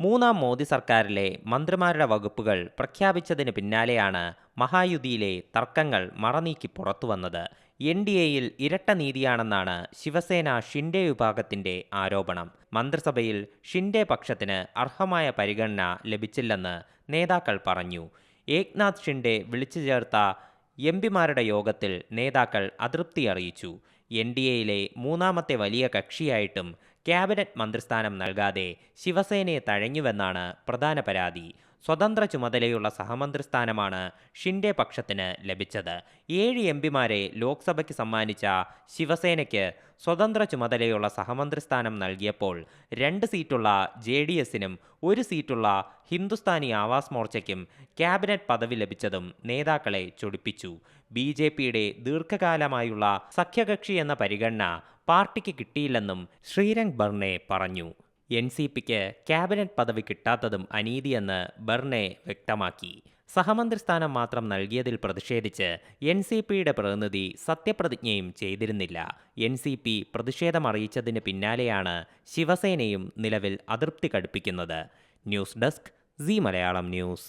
മൂന്നാം മോദി സർക്കാരിലെ മന്ത്രിമാരുടെ വകുപ്പുകൾ പ്രഖ്യാപിച്ചതിന് പിന്നാലെയാണ് മഹായുതിയിലെ തർക്കങ്ങൾ മറനീക്കി പുറത്തുവന്നത് എൻ ഡി എയിൽ ഇരട്ട നീതിയാണെന്നാണ് ശിവസേന ഷിൻഡെ വിഭാഗത്തിന്റെ ആരോപണം. മന്ത്രിസഭയിൽ ഷിൻഡെ പക്ഷത്തിന് അർഹമായ പരിഗണന ലഭിച്ചില്ലെന്ന് നേതാക്കൾ പറഞ്ഞു. ഏക്നാഥ് ഷിൻഡെ വിളിച്ചു ചേർത്ത എം പിമാരുടെ യോഗത്തിൽ നേതാക്കൾ അതൃപ്തി അറിയിച്ചു. എൻ ഡി എയിലെ മൂന്നാമത്തെ വലിയ കക്ഷിയായിട്ടും ക്യാബിനറ്റ് മന്ത്രിസ്ഥാനം നൽകാതെ ശിവസേനയെ തഴഞ്ഞുവെന്നാണ് പ്രധാന പരാതി. സ്വതന്ത്ര ചുമതലയുള്ള സഹമന്ത്രിസ്ഥാനമാണ് ഷിൻഡെ പക്ഷത്തിന് ലഭിച്ചത്. ഏഴ് എം പിമാരെ ലോക്സഭയ്ക്ക് സമ്മാനിച്ച ശിവസേനയ്ക്ക് സ്വതന്ത്ര ചുമതലയുള്ള സഹമന്ത്രിസ്ഥാനം നൽകിയപ്പോൾ രണ്ട് സീറ്റുള്ള ജെ ഡി എസിനും ഒരു സീറ്റുള്ള ഹിന്ദുസ്ഥാനി ആവാസ് മോർച്ചയ്ക്കും ക്യാബിനറ്റ് പദവി ലഭിച്ചതും നേതാക്കളെ ചൊടിപ്പിച്ചു. ബി ജെ പിയുടെ ദീർഘകാലമായുള്ള സഖ്യകക്ഷി എന്ന പരിഗണന പാർട്ടിക്ക് കിട്ടിയില്ലെന്നും ശ്രീരംഗ് ബർണെ പറഞ്ഞു. എൻ സി പിക്ക് ക്യാബിനറ്റ് പദവി കിട്ടാത്തതും അനീതിയെന്ന് ബർണെ വ്യക്തമാക്കി. സഹമന്ത്രി സ്ഥാനം മാത്രം നൽകിയതിൽ പ്രതിഷേധിച്ച് എൻ സി പിയുടെ പ്രതിനിധി സത്യപ്രതിജ്ഞയും ചെയ്തിരുന്നില്ല. എൻ സി പി പ്രതിഷേധം അറിയിച്ചതിന് പിന്നാലെയാണ് ശിവസേനയും നിലവിൽ അതൃപ്തി കടുപ്പിക്കുന്നത്. News desk C Malayalam news.